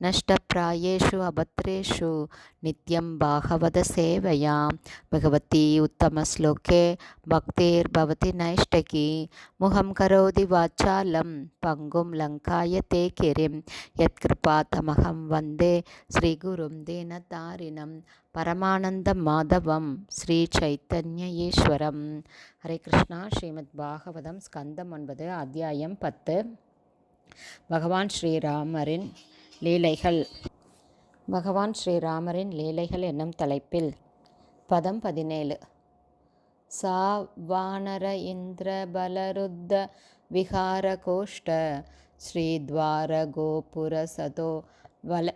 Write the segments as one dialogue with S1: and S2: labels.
S1: நஷ்டப்பிராயேஷு அபத்ரேஷு நித்யம் பாகவதசேவையா பகவதி உத்தமஸ்லோகே பக்தேர் பவதி நைஷ்டகி முகம் கரோதி வாச்சாலம் பங்கும் லங்காய தே கிரிம் யத்கிருபா தமகம் வந்தே ஸ்ரீகுரும் தீனதாரிணம் பரமானந்த மாதவம் ஸ்ரீ சைத்தன்ய ஈஸ்வரம் ஹரே கிருஷ்ணா ஸ்ரீமத் பாகவதம் ஸ்கந்தம் ஒன்பது அத்தியாயம் பத்து பகவான் ஸ்ரீராமரின் லீலைகள். பகவான் ஸ்ரீராமரின் லீலைகள் என்னும் தலைப்பில் பதம் பதினேழு. சா வானர இந்திர பலருத்த விகார கோஷ்ட ஸ்ரீத்வார கோபுர சதோ வல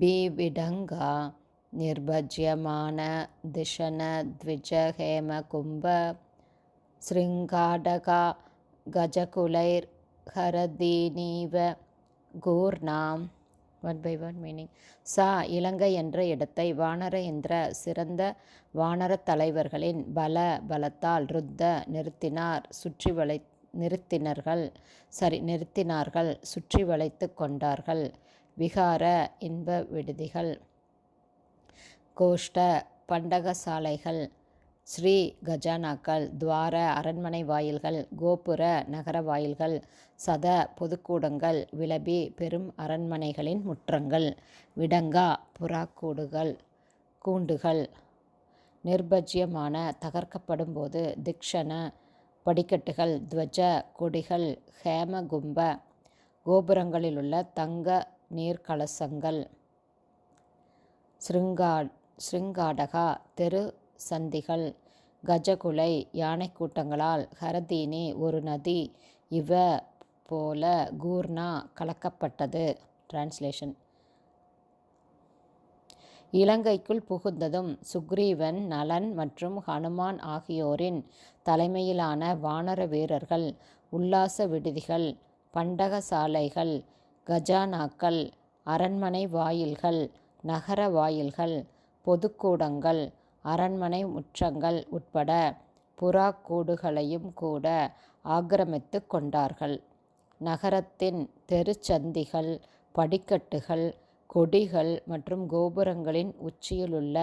S1: பீவிடங்கா நிர்பஜ்யமான திஷன த்விஜ ஹேம கும்ப ஸ்ருங்காடகா கஜகுலைர் ஹரதீனீவ கூர்ணாம் ஒன் பை ஒன் மீனிங் சா இலங்கை என்ற இடத்தை வானர என்ற சிறந்த வானர தலைவர்களின் பல பலத்தால் ருத்த நிறுத்தினார் சுற்றி வளை நிறுத்தினர்கள் சரி நிறுத்தினார்கள் சுற்றி வளைத்து கொண்டார்கள். விகார இன்ப விடுதிகள் கோஷ்ட பண்டகசாலைகள் ஸ்ரீ கஜானாக்கள் துவார அரண்மனை வாயில்கள் கோபுர நகர வாயில்கள் சத பொதுக்கூடங்கள் விளபி பெரும் அரண்மனைகளின் முற்றங்கள் விடங்கா புறாக்கூடுகள் கூண்டுகள் நிர்பஜ்யமான தகர்க்கப்படும் போது திக்ஷண படிக்கட்டுகள் துவஜ கொடிகள் ஹேமகும்ப கோபுரங்களிலுள்ள தங்க நீர்க்கலசங்கள் ஸ்ருங்கா ஸ்ருங்காடகா தெரு சந்திகள். கஜகுலை யானை கூட்டங்களால் ஹரதீனி ஒரு நதி இவ போல கூர்ணா கலக்கப்பட்டது. டிரான்ஸ்லேஷன் இலங்கைக்குள் புகுந்ததும் சுக்ரீவன் நலன் மற்றும் ஹனுமான் ஆகியோரின் தலைமையிலான வானர வீரர்கள் உல்லாச விடுதிகள் பண்டகசாலைகள் கஜானாக்கள் அரண்மனை வாயில்கள் நகர வாயில்கள் பொதுக்கூடங்கள் அரண்மனை முற்றங்கள் உட்பட புறாக்கூடுகளையும் கூட ஆக்கிரமித்து கொண்டார்கள். நகரத்தின் தெருச்சந்திகள் படிக்கட்டுகள் கொடிகள் மற்றும் கோபுரங்களின் உச்சியிலுள்ள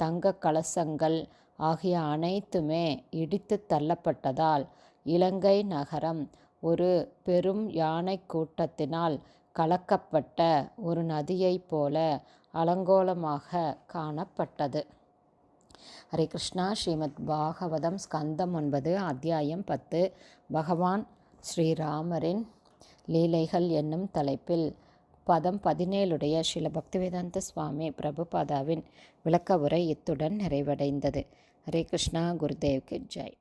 S1: தங்க கலசங்கள் ஆகிய அனைத்துமே இடித்து தள்ளப்பட்டதால் இலங்கை நகரம் ஒரு பெரும் யானை கூட்டத்தினால் கலக்கப்பட்ட ஒரு நதியைப் போல அலங்கோலமாக காணப்பட்டது. ஹரே கிருஷ்ணா. ஸ்ரீமத் பாகவதம் ஸ்கந்தம் ஒன்பது அத்தியாயம் பத்து. பகவான் ஸ்ரீராமரின் லீலைகள் என்னும் தலைப்பில் பதம் பதினேழுடைய ஸ்ரீல பக்திவேதாந்த சுவாமி பிரபுபாதாவின் விளக்க உரை இத்துடன் நிறைவடைந்தது. ஹரே கிருஷ்ணா. குருதேவ்க்கு ஜெய்.